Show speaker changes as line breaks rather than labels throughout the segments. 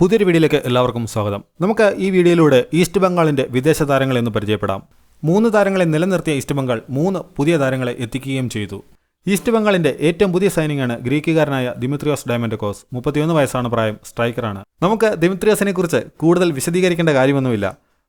പുതിയൊരു വീഡിയോയിലേക്ക് എല്ലാവർക്കും സ്വാഗതം. നമുക്ക് ഈ വീഡിയോയിലൂടെ ഈസ്റ്റ് ബംഗാളിന്റെ വിദേശ താരങ്ങളെ ഒന്ന് പരിചയപ്പെടാം. മൂന്ന് താരങ്ങളെ നിലനിർത്തിയ ഈസ്റ്റ് ബംഗാൾ മൂന്ന് പുതിയ താരങ്ങളെ എത്തിക്കുകയും ചെയ്തു. ഈസ്റ്റ് ബംഗാളിന്റെ ഏറ്റവും പുതിയ സൈനിങ്ങാണ് ഗ്രീക്കുകാരനായ ദിമിത്രിയോസ് ഡയമൻഡ് കോസ് മുപ്പത്തിയൊന്ന് വയസ്സാണ് പ്രായം സ്ട്രൈക്കറാണ്. നമുക്ക് ദിമിത്രിയോസിനെ കുറിച്ച് കൂടുതൽ വിശദീകരിക്കേണ്ട കാര്യമൊന്നുമില്ല.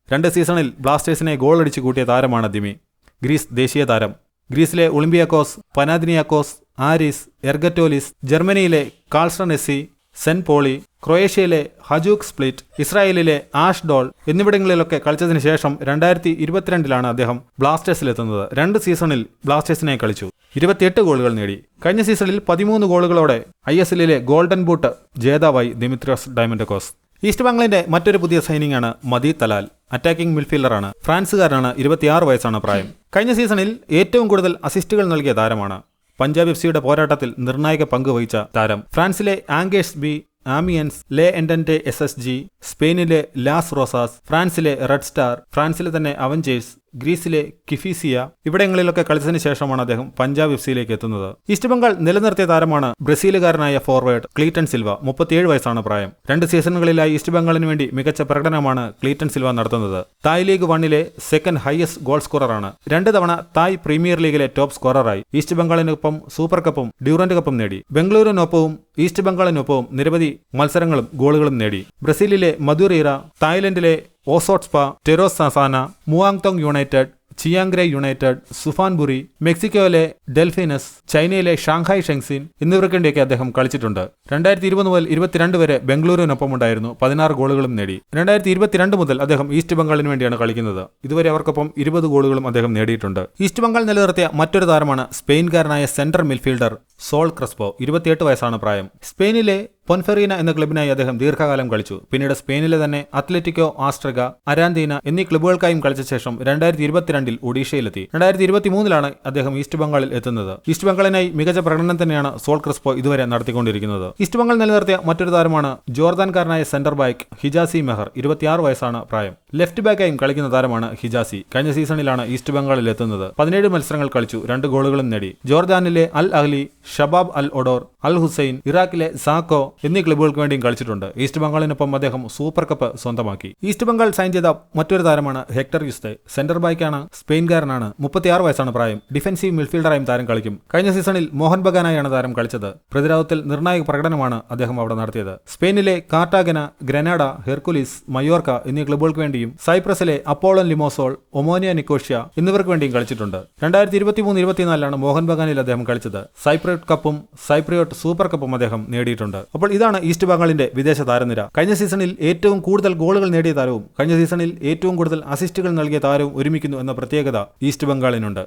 രണ്ട് സീസണിൽ ബ്ലാസ്റ്റേഴ്സിനെ ഗോൾ അടിച്ചു കൂട്ടിയ താരമാണ് ദിമി. ഗ്രീസ് ദേശീയ താരം. ഗ്രീസിലെ ഒളിമ്പിയാക്കോസ് പനാദിനിയാക്കോസ് ആരിസ് എർഗറ്റോലിസ് ജർമ്മനിയിലെ കാൾസ്റ്റൺ എസ്സി സെന്റ് പോളി ക്രൊയേഷ്യയിലെ ഹജൂക്ക് സ്പ്ലിറ്റ് ഇസ്രായേലിലെ ആഷ് ഡോൾ എന്നിവിടങ്ങളിലൊക്കെ കളിച്ചതിന് ശേഷം രണ്ടായിരത്തി ഇരുപത്തിരണ്ടിലാണ് അദ്ദേഹം ബ്ലാസ്റ്റേഴ്സിലെത്തുന്നത്. രണ്ട് സീസണിൽ ബ്ലാസ്റ്റേഴ്സിനെ കളിച്ചു. ഇരുപത്തിയെട്ട് ഗോളുകൾ നേടി. കഴിഞ്ഞ സീസണിൽ പതിമൂന്ന് ഗോളുകളോടെ ഐ എസ് എല്ലിലെ ഗോൾഡൻ ബൂട്ട് ജേതാവായി ദിമിത്രിയോസ് ഡയമൻഡക്കോസ് ഈസ്റ്റ് ബംഗ്ലിന്റെ മറ്റൊരു പുതിയ സൈനിങ് ആണ് മദി തലാൽ. അറ്റാക്കിംഗ് മിഡ്ഫീൽഡറാണ്. ഫ്രാൻസുകാരനാണ് ഇരുപത്തിയാറ് വയസ്സാണ് പ്രായം. കഴിഞ്ഞ സീസണിൽ ഏറ്റവും കൂടുതൽ അസിസ്റ്റുകൾ നൽകിയ താരമാണ്. പഞ്ചാബ് എഫ് സിയുടെ പോരാട്ടത്തിൽ നിർണായക പങ്ക് വഹിച്ച താരം. ഫ്രാൻസിലെ ആംഗേഴ്സ് ബി ആമിയൻസ് ലേ എൻഡന്റെ എസ് എസ് ജി സ്പെയിനിലെ ലാസ് റോസാസ് ഫ്രാൻസിലെ റെഡ് സ്റ്റാർ ഫ്രാൻസിലെ തന്നെ അവഞ്ചേഴ്സ് ഗ്രീസിലെ കിഫീസിയ ഇവിടങ്ങളിലൊക്കെ കളിച്ചതിന് ശേഷമാണ് അദ്ദേഹം പഞ്ചാബ് എഫ് സിയിലേക്ക് എത്തുന്നത്. ഈസ്റ്റ് ബംഗാൾ നിലനിർത്തിയ താരമാണ് ബ്രസീലുകാരനായ ഫോർവേഡ് ക്ലീറ്റൺ സിൽവ മുപ്പത്തിയേഴ് വയസ്സാണ് പ്രായം. രണ്ട് സീസണുകളിലായി ഈസ്റ്റ് ബംഗാളിന് വേണ്ടി മികച്ച പ്രകടനമാണ് ക്ലീറ്റൺ സിൽവ നടത്തുന്നത്. തായ് ലീഗ് വണ്ണിലെ സെക്കൻഡ് ഹയസ്റ്റ് ഗോൾ സ്കോററാണ്. രണ്ട് തവണ തായ് പ്രീമിയർ ലീഗിലെ ടോപ്പ് സ്കോററായി. ഈസ്റ്റ് ബംഗാളിനൊപ്പം സൂപ്പർ കപ്പും ഡ്യൂറന്റ് കപ്പും നേടി. ബംഗളൂരിനൊപ്പവും ഈസ്റ്റ് ബംഗാളിനൊപ്പവും നിരവധി മത്സരങ്ങളും ഗോളുകളും നേടി. ബ്രസീലിലെ മധുറീറ തായ്ലൻഡിലെ ഓസോട്സ്പ ടെറോസ് സസാന മുവാങ്തോങ് യുണൈറ്റഡ് ചിയാംഗ്രെ യുണൈറ്റഡ് സുഫാൻബുറി മെക്സിക്കോയിലെ ഡെൽഫിനസ് ചൈനയിലെ ഷാങ്ഹായ് ഷെങ്സിൻ എന്നിവർക്കേണ്ടിയൊക്കെ അദ്ദേഹം കളിച്ചിട്ടുണ്ട്. രണ്ടായിരത്തി ഇരുപത് മുതൽ ഇരുപത്തിരണ്ട് വരെ ബംഗളൂരുവിനൊപ്പം ഉണ്ടായിരുന്നു പതിനാറ് ഗോളുകളും നേടി. രണ്ടായിരത്തി ഇരുപത്തിരണ്ട് മുതൽ അദ്ദേഹം ഈസ്റ്റ് ബംഗാളിന് വേണ്ടിയാണ് കളിക്കുന്നത്. ഇതുവരെ അവർക്കൊപ്പം ഇരുപത് ഗോളുകളും അദ്ദേഹം നേടിയിട്ടുണ്ട്. ഈസ്റ്റ് ബംഗാൾ നിലനിർത്തിയ മറ്റൊരു താരമാണ് സ്പെയിൻകാരനായ സെൻട്രൽ മിഡ്ഫീൽഡർ സോൾ ക്രസ്പോ ഇരുപത്തിയെട്ട് വയസ്സാണ് പ്രായം. സ്പെയിനിലെ പൊൻഫെറീന എന്ന ക്ലബിനായി അദ്ദേഹം ദീർഘകാലം കളിച്ചു. പിന്നീട് സ്പെയിനിലെ തന്നെ അത്ലറ്റിക്കോ ആസ്ട്രഗ അരാന്തീന എന്നീ ക്ലബുകൾക്കായും കളിച്ച ശേഷം രണ്ടായിരത്തി ഇരുപത്തിരണ്ടിൽ ഒഡീഷയിലെത്തി. രണ്ടായിരത്തി ഇരുപത്തിമൂന്നിലാണ് അദ്ദേഹം ഈസ്റ്റ് ബംഗാളിൽ എത്തുന്നത്. ഈസ്റ്റ് ബംഗാളിനായി മികച്ച പ്രകടനം തന്നെയാണ് സോൾ ക്രിസ്പോ ഇതുവരെ നടത്തിക്കൊണ്ടിരിക്കുന്നത്. ഈസ്റ്റ് ബംഗാൾ നിലനിർത്തിയ മറ്റൊരു താരമാണ് ജോർദാൻകാരനായ സെന്റർ ബാക്ക് ഹിജാസി മെഹർ ഇരുപത്തിയാറ് വയസ്സാണ് പ്രായം. ലെഫ്റ്റ് ബാക്കായും കളിക്കുന്ന താരമാണ് ഹിജാസി. കഴിഞ്ഞ സീസണിലാണ് ഈസ്റ്റ് ബംഗാളിൽ എത്തുന്നത്. പതിനേഴ് മത്സരങ്ങൾ കളിച്ചു രണ്ട് ഗോളുകളും നേടി. ജോർദാനിലെ അൽ അഹ്ലി ഷബാബ് അൽ ഒഡോർ അൽ ഹുസൈൻ ഇറാഖിലെ സാക്കോ എന്നീ ക്ലബ്ബുകൾക്ക് വേണ്ടിയും കളിച്ചിട്ടുണ്ട്. ഈസ്റ്റ് ബംഗാളിനൊപ്പം അദ്ദേഹം സൂപ്പർ കപ്പ് സ്വന്തമാക്കി. ഈസ്റ്റ് ബംഗാൾ സൈൻ ചെയ്ത മറ്റൊരു താരമാണ് ഹെക്ടർ യുസ്തെ. സെന്റർ ബാക്കാണ് സ്പെയിൻകാരനാണ് മുപ്പത്തിയാറ് വയസ്സാണ് പ്രായം. ഡിഫൻസീവ് മിഡ്ഫീൽഡറായും താരം കളിക്കും. കഴിഞ്ഞ സീസണിൽ മോഹൻ ബഗാനായാണ് താരം കളിച്ചത്. പ്രതിരോധത്തിൽ നിർണായക പ്രകടനമാണ് അദ്ദേഹം അവിടെ നടത്തിയത്. സ്പെയിനിലെ കാർട്ടാഗന ഗ്രനാഡ ഹെർക്കുലിസ് മയോർക്ക എന്നീ ക്ലബ്ബുകൾക്ക് വേണ്ടിയും സൈപ്രസിലെ അപ്പോളൻ ലിമോസോൾ ഒമോനിയ നിക്കോഷ്യ എന്നിവർക്ക് വേണ്ടിയും കളിച്ചിട്ടുണ്ട്. രണ്ടായിരത്തി ഇരുപത്തിമൂന്ന് ഇരുപത്തിനാലിലാണ് മോഹൻ ബഗാനിൽ അദ്ദേഹം കളിച്ചത്. സൈപ്രിയോട്ട് കപ്പും സൈപ്രിയോട്ട് സൂപ്പർ കപ്പും അദ്ദേഹം നേടിയിട്ടുണ്ട്. അപ്പോൾ ഇതാണ് ഈസ്റ്റ് ബംഗാളിന്റെ വിദേശ താരനിര. കഴിഞ്ഞ സീസണിൽ ഏറ്റവും കൂടുതൽ ഗോളുകൾ നേടിയ താരവും കഴിഞ്ഞ സീസണിൽ ഏറ്റവും കൂടുതൽ അസിസ്റ്റുകൾ നൽകിയ താരവും ഒരുമിക്കുന്നു എന്ന പ്രത്യേകത ഈസ്റ്റ് ബംഗാളിനുണ്ട്